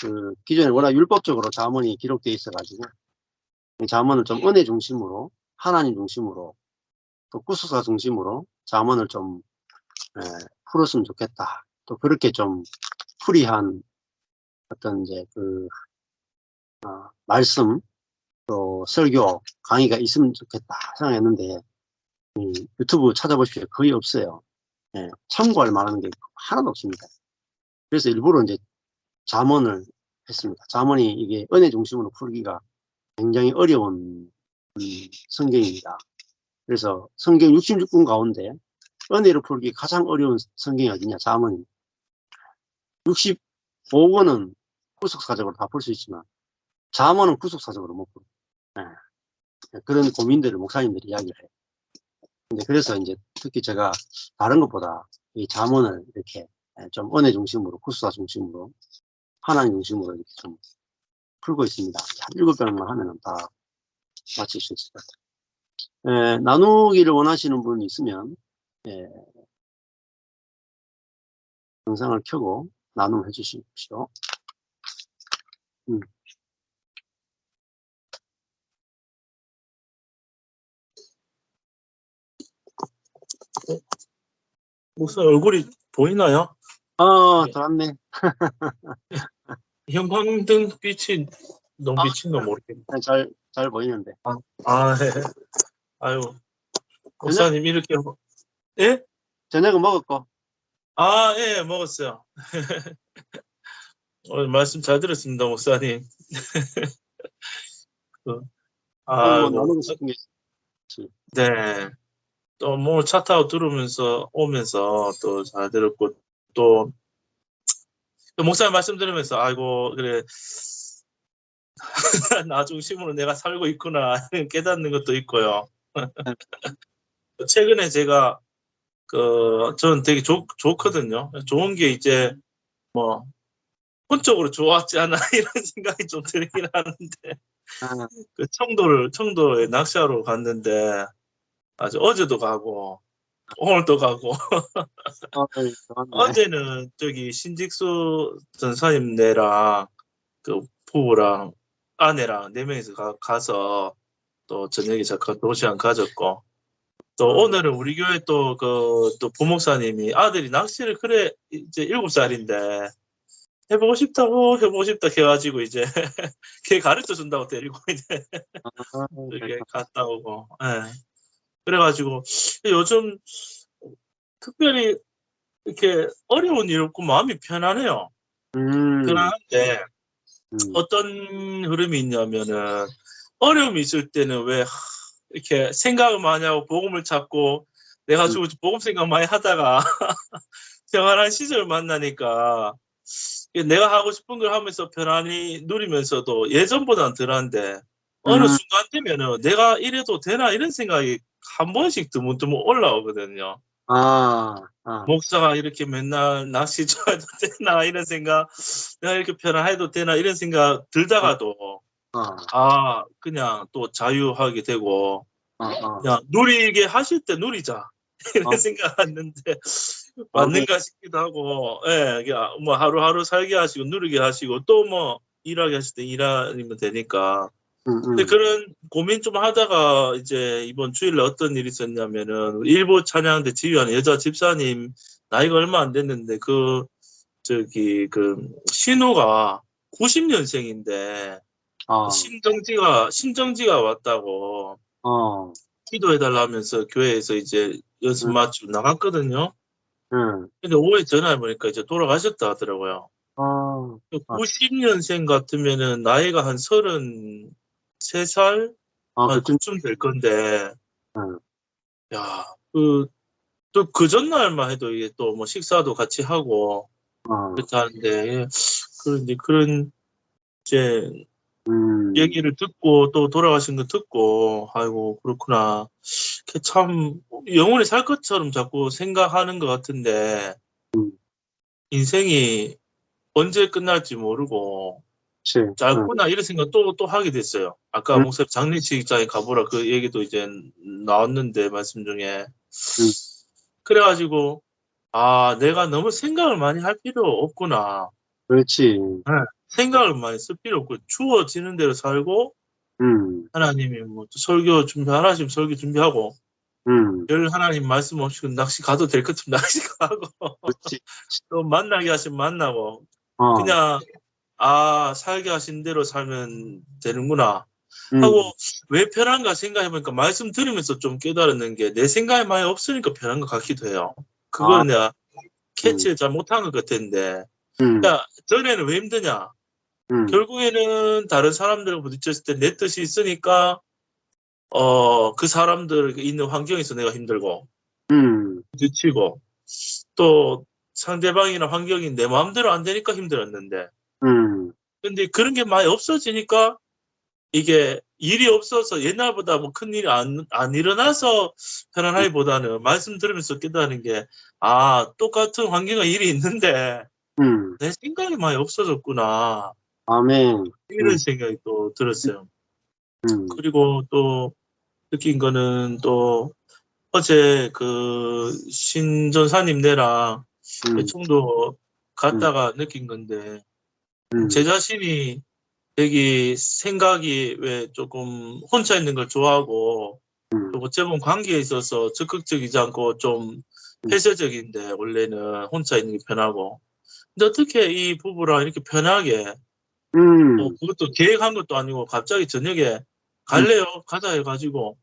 그 기존에 워낙 율법적으로 자문이 기록돼 있어가지고 이 자문을 좀 은혜 중심으로 하나님 중심으로 또 구속사 중심으로 자문을 좀 예, 풀었으면 좋겠다. 또 그렇게 좀 풀이한 어떤 이제 그 어, 말씀 또 설교 강의가 있으면 좋겠다 생각했는데 이 유튜브 찾아보십시오 거의 없어요. 예, 참고할 만한 게 하나도 없습니다. 그래서 일부러 이제 자문을 했습니다. 자문이 이게 은혜 중심으로 풀기가 굉장히 어려운 음, 성경입니다. 그래서 성경 66권 가운데 은혜로 풀기 가장 어려운 성경이 어디냐? 자문이 65권은 구속사적으로 다 풀 수 있지만 자문은 구속사적으로 못 풀어. 예. 그런 고민들을 목사님들이 이야기를 해요. 근데 그래서 이제 특히 제가 다른 것보다 이 자문을 이렇게 예, 좀 은혜 중심으로 구속사 중심으로 하나님 중심으로 이렇게 좀 풀고 있습니다. 한 일곱 병만 하면은 다 마칠 수 있을 것 같아요. 에, 나누기를 원하시는 분이 있으면 예, 영상을 켜고 나눔해 주십시오. 음. 목사 얼굴이 보이나요? 어, 네. 들었네. 형광등 빛이 너무 아. 비친 거 모르겠네. 잘, 잘 보이는데. 아, 예. 아유, 목사님 이렇게 예? 저녁은 먹었고. 아, 예, 먹었어요. 오늘 말씀 잘 들었습니다, 목사님. 그, 뭐 아이고, 나누고 싶은 게 네. 또 뭐 차 타고 들으면서 오면서 또 잘 들었고 또 또 목사님 말씀 들으면서 아이고 그래. 나 중심으로 내가 살고 있구나 깨닫는 것도 있고요. 최근에 제가 그 저는 되게 좋, 좋거든요. 좋은 게 이제 뭐 혼적으로 좋았지 않아? 이런 생각이 좀 들긴 하는데. 아, 그 청도를 청도에 낚시하러 갔는데 아주 어제도 가고 오늘도 가고 어, 네. 어제는 저기 신직수 전사님네랑 그 부부랑 아내랑 네 명이서 가, 가서 또 저녁에 잠깐 도시락 가졌고 또 음. 오늘은 우리 교회 또 그 또 부목사님이 아들이 낚시를 그래 이제 일곱 살인데 해보고 싶다고 해보고 싶다 해가지고 이제 걔 가르쳐 준다고 데리고 이제 아, 이렇게 갔다 오고 예. 그래가지고 요즘 특별히 이렇게 어려운 일 없고 마음이 편하네요. 음, 편한데 음, 어떤 흐름이 있냐면은 어려움이 있을 때는 왜 하, 이렇게 생각을 많이 하고 복음을 찾고 내가 음. 주고 복음 생각 많이 하다가 평안한 시절 만나니까 내가 하고 싶은 걸 하면서 편안히 누리면서도 예전보다는 덜한데 어느 음. 순간 되면은 내가 이래도 되나 이런 생각이 한 번씩 드문드문 올라오거든요. 아, 아, 목사가 이렇게 맨날 낚시 좋아해도 되나 이런 생각 내가 이렇게 편안해도 되나 이런 생각 들다가도 아, 아 그냥 또 자유하게 되고 아, 아. 그냥 누리게 하실 때 누리자 이런 어. 생각하는데 어, 맞는가 싶기도 하고 예, 뭐 하루하루 살게 하시고 누리게 하시고 또 뭐 일하게 하실 때 일하면 되니까. 근데 그런 고민 좀 하다가 이제 이번 주일에 어떤 일이 있었냐면은 일부 찬양대 지휘하는 여자 집사님 나이가 얼마 안 됐는데 그 저기 그 신우가 90년생인데 아, 심정지가 심정지가 왔다고 어, 기도해달라면서 교회에서 이제 연습 음. 마치고 나갔거든요. 음, 근데 오후에 전화해 보니까 이제 돌아가셨다 하더라고요. 어, 아. 90년생 같으면은 나이가 한 33살 아, 아, 그쯤, 그쯤 될 건데, 음. 야, 그, 또 그 전날만 해도 이게 또 뭐 식사도 같이 하고, 어, 그렇게 하는데, 그런, 이제 그런, 이제, 음, 얘기를 듣고 또 돌아가신 거 듣고, 아이고, 그렇구나. 그참 영원히 살 것처럼 자꾸 생각하는 것 같은데, 음. 인생이 언제 끝날지 모르고, 그치. 음, 짧구나 이런 생각 또, 또 하게 됐어요. 아까 음. 목사님 장례식장에 가보라 그 얘기도 이제 나왔는데 말씀 중에. 음. 그래 가지고 아 내가 너무 생각을 많이 할 필요 없구나. 그렇지. 생각을 많이 쓸 필요 없고 주어지는 대로 살고 음, 하나님이 뭐 설교 준비하라 하시면 설교 준비하고 음, 별 하나님 말씀 없이 낚시 가도 될것 같으면 낚시 가고 그렇지. 또 만나게 하시면 만나고 어, 그냥 아 살게 하신 대로 살면 되는구나. 음, 하고 왜 편한가 생각해보니까 말씀 들으면서 좀 깨달았는 게 내 생각이 많이 없으니까 편한 것 같기도 해요. 그걸 아. 내가 캐치를 잘 못한 것 같았는데. 음, 야 전에는 왜 힘드냐? 음, 결국에는 다른 사람들과 부딪혔을 때 내 뜻이 있으니까 어 그 사람들 있는 환경에서 내가 힘들고 음, 부딪히고 또 상대방이나 환경이 내 마음대로 안 되니까 힘들었는데 음, 근데 그런 게 많이 없어지니까 이게 일이 없어서 옛날보다 뭐 큰 일이 안, 안 일어나서 편안하기보다는 말씀 들으면서 깨닫는 게아 똑같은 환경과 일이 있는데 음, 내 생각이 많이 없어졌구나. 아멘. 이런 음. 생각이 또 들었어요. 음, 그리고 또 느낀 거는 또 어제 그 신전사님 네랑 음, 청도 갔다가 느낀 건데 음, 제 자신이 되게 생각이 왜 조금 혼자 있는 걸 좋아하고 음. 또 어찌 보면 관계에 있어서 적극적이지 않고 좀 폐쇄적인데 원래는 혼자 있는 게 편하고. 근데 어떻게 이 부부랑 이렇게 편하게 음, 뭐 그것도 계획한 것도 아니고 갑자기 저녁에 갈래요? 가자 해가지고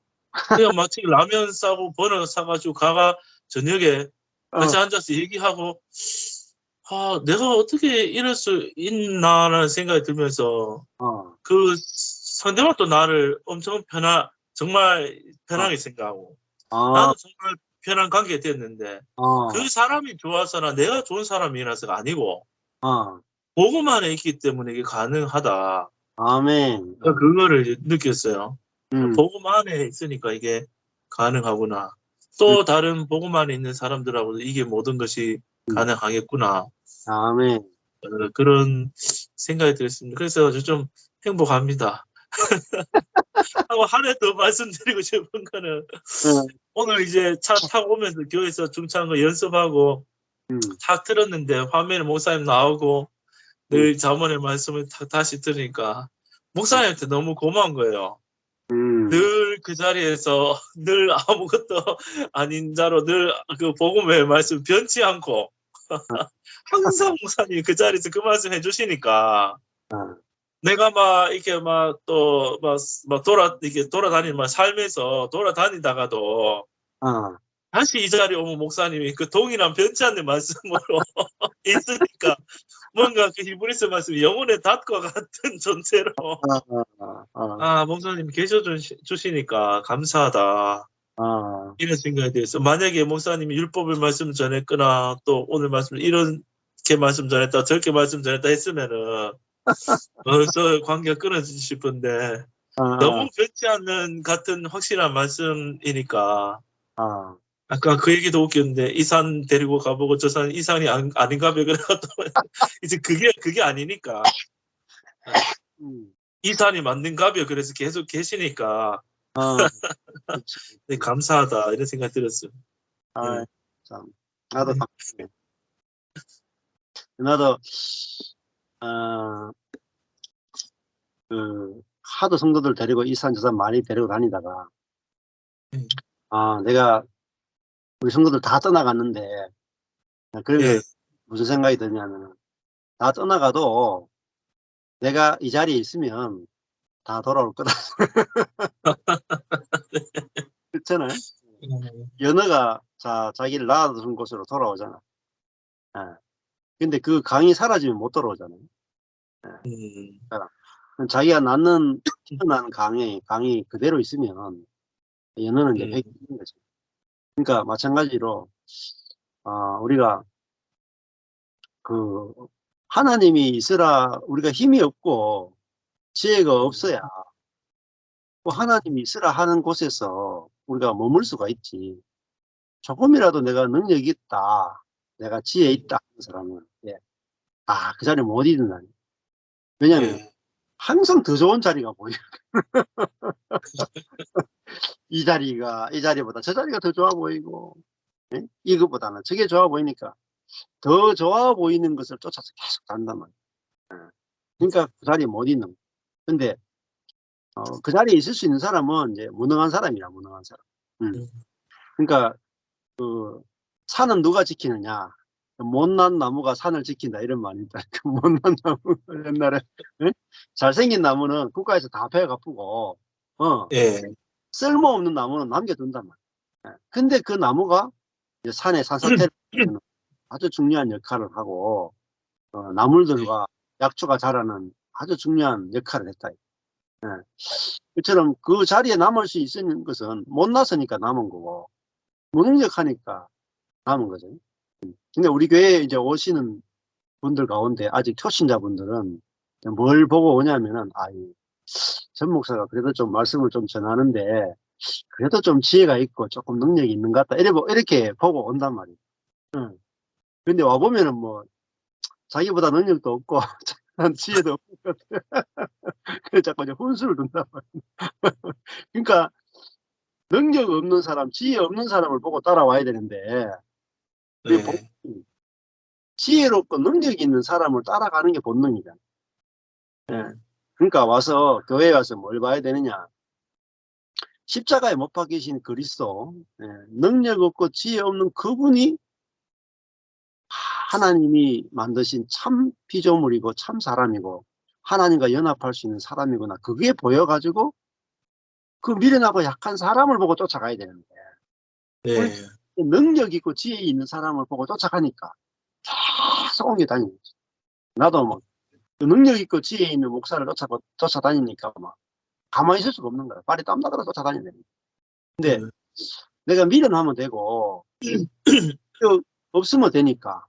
그냥 마치 라면 싸고 버너 사가지고 가가 저녁에 같이 어, 앉아서 얘기하고 아 내가 어떻게 이럴 수 있나라는 생각이 들면서 어, 그 상대방도 나를 엄청 편하 정말 편하게 생각하고 아, 나도 정말 편한 관계가 됐는데 어, 그 사람이 좋아서나 내가 좋은 사람이라서가 아니고 어, 보고만 해 있기 때문에 이게 가능하다. 아멘. 그러니까 그거를 느꼈어요. 음, 보고만 해 있으니까 이게 가능하구나. 또 다른 보고만 있는 사람들하고도 이게 모든 것이 음. 가능하겠구나. 아멘. 어, 그런 생각이 들었습니다. 그래서 아주 좀 행복합니다. 하고 하나 더 말씀드리고 싶은 거는 어, 오늘 이제 차 타고 오면서 교회에서 중창거 연습하고 음, 탁 틀었는데 화면에 목사님 나오고 늘 자문의 말씀을 탁 다시 들으니까 목사님한테 너무 고마운 거예요. 음, 늘그 자리에서 늘 아무것도 아닌 자로 늘 그 복음의 말씀 변치 않고 항상 목사님이 그 자리에서 그 말씀 해주시니까. 어, 내가 막 이렇게 막 또 막 막 돌아 이렇게 돌아다니는 막 삶에서 돌아다니다가도 어, 다시 이 자리에 오면 목사님이 그 동일한 변치 않는 말씀으로 있으니까 뭔가 그 히브리스 말씀이 영혼의 닷과 같은 존재로. 어, 어, 어, 아 목사님 계셔 주시- 주시니까 감사하다 어, 이런 생각이 들어서 만약에 목사님이 율법을 말씀 전했거나 또 오늘 말씀 이렇게 말씀 전했다 저렇게 말씀 전했다 했으면은 벌써 관계가 끊어지고 싶은데 어, 너무 변치 않는 같은 확실한 말씀이니까 어, 아까 그 얘기도 웃겼는데 이 산 데리고 가보고 저 산 이 산이 안, 아닌가 봐 그래가 또 이제 그게 그게 아니니까. 음, 이 산이 맞는가 봐 그래서 계속 계시니까 어, 그치. 네, 감사하다 이런 생각 들었어요. 아, 네. 참, 나도 네. 감사해. 나도, 어, 그, 하도 성도들 데리고 이산 저산 많이 데리고 다니다가, 음. 아, 내가 우리 성도들 다 떠나갔는데, 그러면 예. 무슨 생각이 드냐면, 다 떠나가도 내가 이 자리에 있으면 다 돌아올 거다. 그렇잖아요. 음, 연어가 자, 자기를 낳아둔 곳으로 돌아오잖아. 예. 근데 그 강이 사라지면 못 돌아오잖아요. 음, 그럼 자기가 낳는, 태어난 강이, 강이 그대로 있으면 연어는 이제 음. 있는 거죠. 그러니까 마찬가지로, 아, 우리가 그, 하나님이 있으라 우리가 힘이 없고 지혜가 없어야 또 하나님이 있으라 하는 곳에서 우리가 머물 수가 있지. 조금이라도 내가 능력이 있다. 내가 지혜 있다. 하는 사람은, 예. 아, 그 자리에 못 있는다. 왜냐면 예. 항상 더 좋은 자리가 보여. 이 자리가, 이 자리보다 저 자리가 더 좋아 보이고, 예? 이것보다는 저게 좋아 보이니까 더 좋아 보이는 것을 쫓아서 계속 간단 말이야. 예. 그러니까 그 자리에 못 있는 거예요. 근데 어, 그 자리에 있을 수 있는 사람은 이제 무능한 사람이야, 무능한 사람. 음. 음. 그러니까 그 산은 누가 지키느냐? 못난 나무가 산을 지킨다 이런 말이 있다. 그 못난 나무 옛날에 응? 잘생긴 나무는 국가에서 다 갚고 어 예. 쓸모없는 나무는 남겨둔단 말이야. 예. 근데 그 나무가 이제 산의 산사태를 아주 중요한 역할을 하고 어, 나물들과 약초가 자라는 아주 중요한 역할을 했다. 예. 그처럼 그 자리에 남을 수 있는 것은 못났으니까 남은 거고 무능력하니까 남은 거죠. 음. 근데 우리 교회에 이제 오시는 분들 가운데 아직 초신자분들은 뭘 보고 오냐면은 아이 전 목사가 그래도 좀 말씀을 좀 전하는데 그래도 좀 지혜가 있고 조금 능력이 있는 것 같다. 이렇게 보고 온단 말이에요. 응. 근데 와 보면은 뭐 자기보다 능력도 없고 지혜도 없고 그래 자꾸 이제 훈수를 둔단 말이에요. 그러니까 능력 없는 사람, 지혜 없는 사람을 보고 따라와야 되는데 네. 지혜롭고 능력 있는 사람을 따라가는 게 본능이잖아. 예. 그러니까 와서 교회에 와서 뭘 봐야 되느냐. 십자가에 못 박히신 그리스도, 예, 능력 없고 지혜 없는 그분이 하나님이 만드신 참 피조물이고 참 사람이고 하나님과 연합할 수 있는 사람이구나. 그게 보여가지고 그 미련하고 약한 사람을 보고 쫓아가야 되는데 네. 능력 있고 지혜 있는 사람을 보고 쫓아가니까 계속 옮겨 다니는 거지. 나도 뭐, 그 능력 있고 지혜 있는 목사를 쫓아, 쫓아다니니까 막, 가만히 있을 수가 없는 거야. 발이 땀 나더라 쫓아다니는 거야. 근데 음. 내가 미련하면 되고, 또 없으면 되니까.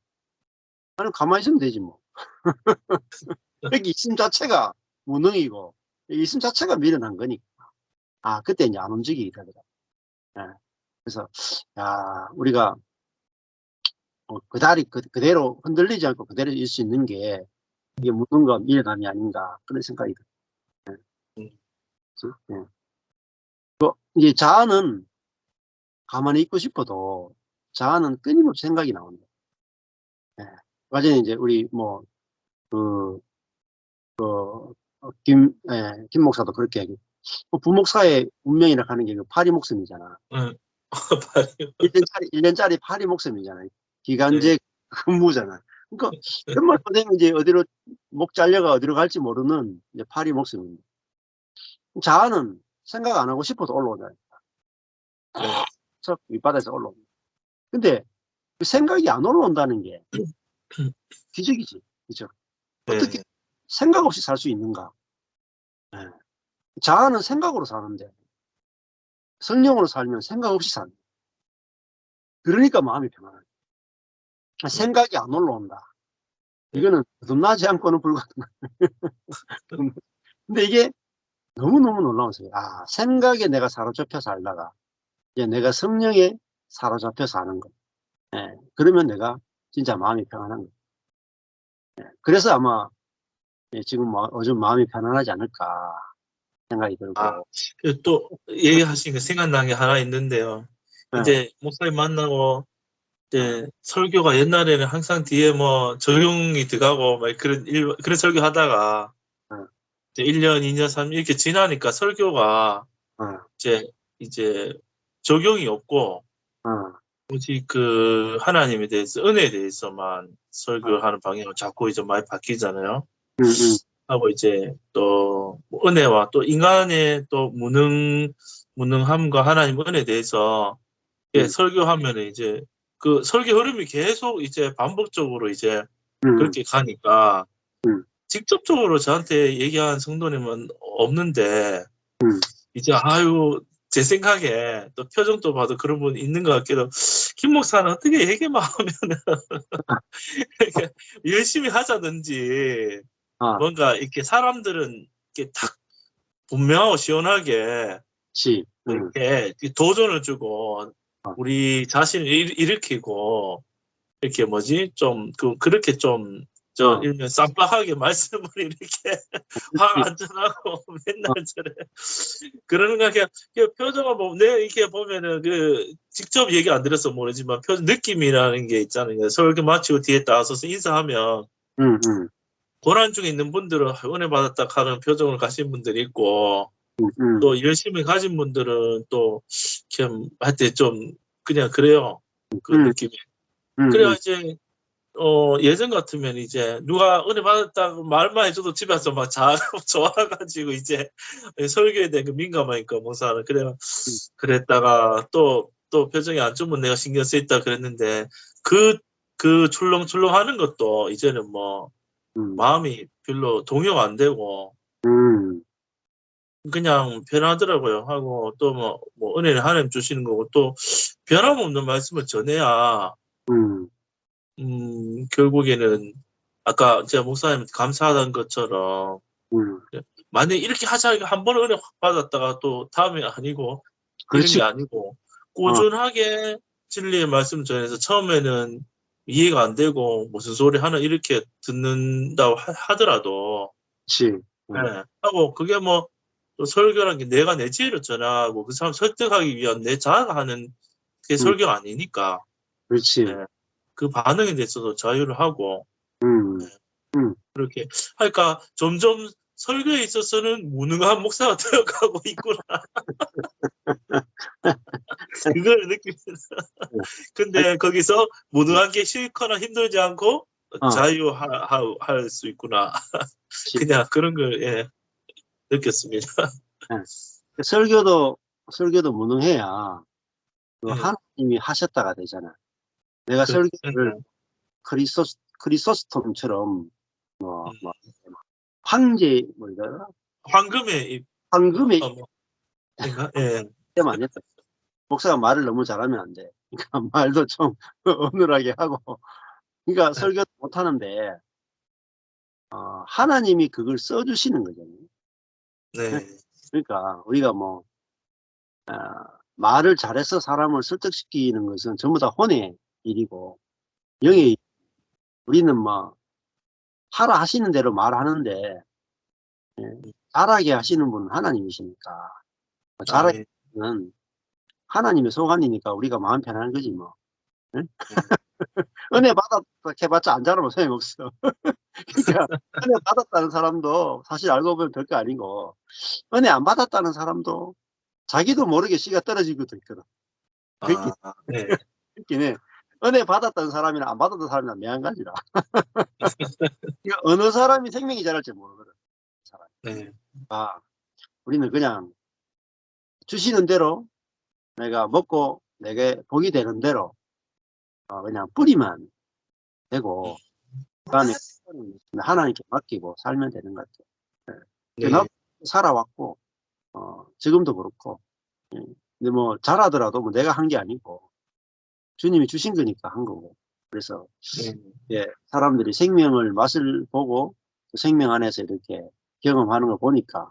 나는 가만히 있으면 되지 뭐. 여기 있음 자체가 무능이고, 이 있음 자체가 미련한 거니까. 아, 그때 이제 안 움직이게 되더라. 예. 그래서, 야, 우리가 어, 그 다리 그, 그대로 흔들리지 않고 그대로 있을 수 있는 게 이게 무능과 미련함이 아닌가 그런 생각이 들어요. 그래서, 예. 그, 이제 자아는 가만히 있고 싶어도 자아는 끊임없이 생각이 나온다. 예. 얼마 전에 이제 우리 뭐, 그, 그, 어, 김, 예, 김 목사도 그렇게 얘기. 그 부목사의 운명이라 하는 게 그 파리 목숨이잖아. 응. 발이 1년짜리, 1년짜리 파리 목숨이잖아. 기간제 근무잖아. 그러니까 연말 되면 이제 어디로 목 잘려가 어디로 갈지 모르는 이제 파리 목숨입니다. 자아는 생각 안 하고 싶어도 올라오잖아요. 네. 저 밑바닥에서 올라옵니다. 근데 그 생각이 안 올라온다는 게 기적이지. 그죠? 어떻게 네. 생각 없이 살 수 있는가? 예. 자아는 생각으로 사는데 성령으로 살면 생각 없이 거예요. 그러니까 마음이 평안해. 생각이 안 올라온다. 이거는 거듭나지 않고는 불가능한 근데 이게 너무너무 놀라웠어요. 아, 생각에 내가 사로잡혀 살다가 이제 내가 성령에 사로잡혀 사는 거. 예, 그러면 내가 진짜 마음이 평안한 거예요. 예, 그래서 아마 예, 지금 뭐 요즘 마음이 편안하지 않을까 생각이 들고. 아, 그또 얘기하시니까 생각난 게 하나 있는데요. 예, 이제 목사님 만나고 이제 설교가 옛날에는 항상 뒤에 뭐 적용이 들어가고 막 그런 일, 그런 설교 하다가 응. 이제 1년, 2년, 3년 이렇게 지나니까 설교가 어, 이제 이제 적용이 없고 어, 오직 그 하나님에 대해서 은혜에 대해서만 설교하는 방향을 자꾸 이제 많이 바뀌잖아요. 음, 음, 하고 이제 또뭐 은혜와 또 인간의 또 무능 무능함과 하나님 은혜에 대해서 예, 음. 설교하면은 이제 그 설교 흐름이 계속 이제 반복적으로 이제 음, 그렇게 가니까 음. 직접적으로 저한테 얘기한 성도님은 없는데 음. 이제 아유 제 생각에 또 표정도 봐도 그런 분 있는 것 같기도 김 목사는 어떻게 얘기만 하면은 열심히 하자든지 아, 뭔가 이렇게 사람들은 이렇게 딱 분명하고 시원하게 치. 음, 이렇게 도전을 주고 어. 우리 자신을 일, 일으키고 이렇게 뭐지 좀 그 그렇게 좀 저 어. 일면 쌈박하게 말씀을 이렇게 화 안전하고 맨날 저래. 그러는 거 그냥 그 표정을 보면 내 이렇게 보면은 그 직접 얘기 안 들어서 모르지만 표 느낌이라는 게 있잖아요. 설교 마치고 뒤에 나서서 인사하면 음, 음. 고난 중에 있는 분들은 은혜 받았다 하는 표정을 가진 분들이 있고 음, 또 열심히 가진 분들은 하여튼 좀 그냥 그래요. 그 음. 느낌이. 음, 그래야 음, 이제 어 예전 같으면 이제 누가 은혜 받았다고 말만 해줘도 집에 와서 막 자, 좋아가지고 이제 설교에 대한 그 민감하니까 목사는 그래 그랬다가 또 또 표정이 안 좋으면 내가 신경 쓰였다 그랬는데 그 그 출렁출렁 하는 것도 이제는 뭐 음, 마음이 별로 동요가 안 되고 음, 그냥 편하더라고요. 하고 또뭐 뭐 은혜를 하나님 주시는 거고 또 변함없는 말씀을 전해야 음, 음 결국에는 아까 제가 목사님 감사하다는 것처럼 음. 만약 이렇게 하자 한번 은혜 확 받았다가 또 다음에 아니고 그렇지. 게 아니고 꾸준하게 진리의 말씀 전해서 처음에는 이해가 안 되고 무슨 소리 하나 이렇게 듣는다고 하- 하더라도 그렇지. 음. 예, 하고 그게 뭐또 설교라는 게 내가 내 지혜를 전하고 그 사람 설득하기 위한 내 자아가 하는 그게 음. 설교가 아니니까 그렇지. 네. 그 반응에 대해서도 자유를 하고 음, 그렇게 하니까 점점 설교에 있어서는 무능한 목사가 되어가고 있구나. 그걸 느낍니다. 근데 거기서 무능한 게 싫거나 힘들지 않고 어. 자유할 수 있구나. 그냥 그런 걸 예, 느꼈습니다. 설교도 설교도 무능해야 그 네. 하나님이 하셨다가 되잖아. 내가 그- 설교를 음, 크리소 크리소스톰처럼 뭐, 음. 뭐 황제 뭐 이러나 황금의 입, 황금의 어, 뭐? 예. 되면 안 됐다. 목사가 말을 너무 잘하면 안 돼. 그러니까 말도 좀 어눌하게 하고. 그러니까 네. 설교 못 하는데 어, 하나님이 그걸 써주시는 거잖아요. 네. 그러니까 우리가 뭐 어, 말을 잘해서 사람을 설득시키는 것은 전부 다 혼의 일이고 영의 일. 우리는 뭐 하라 하시는 대로 말하는데 예, 잘하게 하시는 분은 하나님이시니까 잘하는 아멘. 하나님의 소관이니까 우리가 마음 편한 거지 뭐. 응? 은혜 받았다 해봤자 안 잘하면 소용없어. 그러니까 은혜 받았다는 사람도 사실 알고 보면 별거 아니고 은혜 안 받았다는 사람도 자기도 모르게 씨가 것도 있거든. 그렇게 아, 네. 있긴 해. 은혜 받았다는 사람이나 안 받았다는 사람이랑 매한가지라. 그러니까 어느 사람이 생명이 잘할지 모르거든. 사람. 네. 아, 우리는 그냥 주시는 대로 내가 먹고 내게 복이 되는 대로 어, 그냥 뿌리만 되고 그다음에 하나님께 맡기고 살면 되는 것 같아요. 네. 나도 살아왔고 어, 지금도 그렇고 예. 근데 뭐 잘하더라도 뭐 내가 한 게 아니고 주님이 주신 거니까 한 거고. 그래서 네. 예, 사람들이 생명을 맛을 보고 그 생명 안에서 이렇게 경험하는 걸 보니까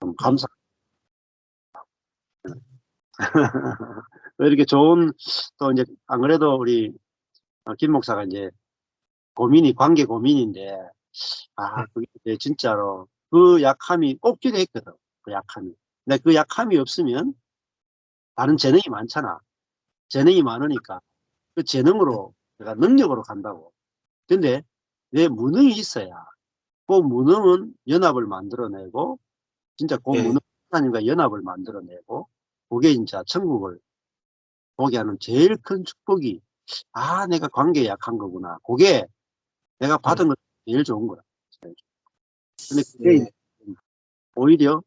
좀 감사. 이렇게 좋은 또 이제 안 그래도 우리 어, 김 목사가 이제 고민이 관계 고민인데 아 그게 이제 진짜로 그 약함이 꼽기도 했거든 그 약함이. 근데 그 약함이 없으면 다른 재능이 많잖아 재능이 많으니까 그 재능으로 내가 능력으로 간다고. 근데 내 무능이 있어야 그 무능은 연합을 만들어내고 진짜 그 네. 무능 하나님과 연합을 만들어내고 그게 진짜 천국을 보게 하는 제일 큰 축복이 아 내가 관계에 약한 거구나. 그게 내가 받은 것 제일 좋은 거야. 근데 그게 네. 오히려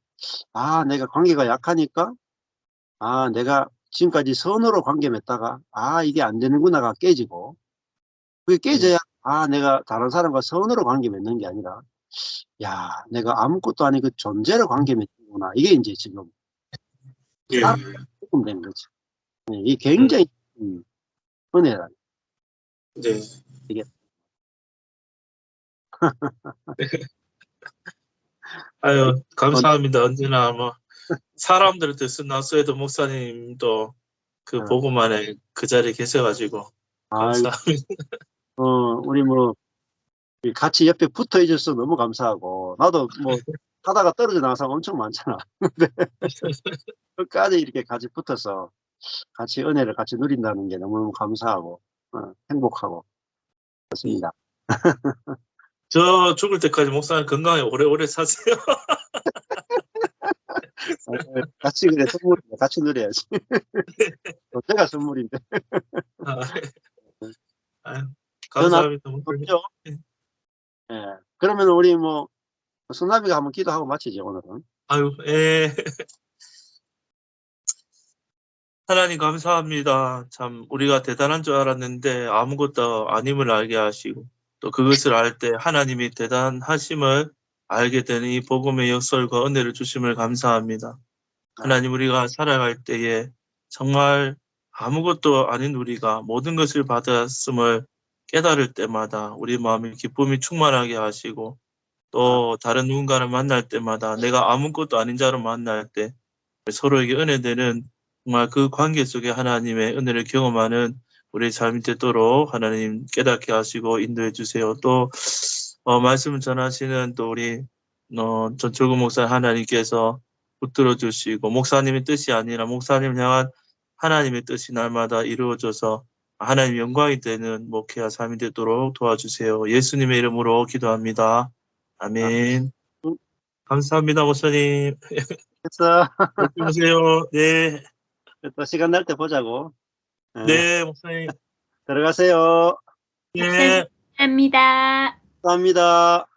아 내가 관계가 약하니까 아 내가 지금까지 선으로 관계 맺다가 아 이게 안 되는구나가 깨지고 그게 깨져야 아 내가 다른 사람과 선으로 관계 맺는 게 아니라 야 내가 아무것도 아닌 그 존재로 관계 맺는구나 이게 이제 지금 예. 아. 조금 된 거죠 네, 이게 굉장히 음, 은혜다 네. 이게. 아유, 감사합니다. 언제나 뭐 사람들 뜻은 나서에도 목사님도 그 어. 보고만에 그 자리에 계셔가지고 감사합니다. 어, 우리 뭐, 이 같이 옆에 붙어 있어서 너무 감사하고, 나도 뭐, 하다가 떨어져 사람 엄청 많잖아. 근데, 끝까지 이렇게 같이 붙어서, 같이 은혜를 같이 누린다는 게 너무너무 감사하고, 어, 행복하고, 그렇습니다. 저 죽을 때까지 목사님 건강히 오래오래 사세요. 어, 같이 그래 선물인데 같이 누려야지. 제가 선물인데. 아, 아유, 감사합니다. 목사님. 없죠? 예. 그러면 우리 뭐 승나비가 한번 기도하고 마치죠 오늘은. 아유, 예. 하나님 감사합니다. 참 우리가 대단한 줄 알았는데 아무것도 아님을 알게 하시고 또 그것을 알 때 하나님이 대단하심을 알게 되는 이 복음의 역설과 은혜를 주심을 감사합니다. 하나님 우리가 살아갈 때에 정말 아무것도 아닌 우리가 모든 것을 받았음을 깨달을 때마다 우리 마음에 기쁨이 충만하게 하시고 또 다른 누군가를 만날 때마다 내가 아무것도 아닌 자로 만날 때 서로에게 은혜 되는 정말 그 관계 속에 하나님의 은혜를 경험하는 우리 삶이 되도록 하나님 깨닫게 하시고 인도해 주세요. 또 어, 말씀을 전하시는 또 우리 어, 전철구 목사 하나님께서 붙들어 주시고 목사님의 뜻이 아니라 목사님 향한 하나님의 뜻이 날마다 이루어져서 하나님 영광이 되는 목회와 삶이 되도록 도와주세요. 예수님의 이름으로 기도합니다. 아멘. 감사합니다, 목사님. 됐어. 보세요. 네, 또 시간 날 때 보자고. 예. 네, 목사님. 들어가세요. 네. 감사합니다. 감사합니다.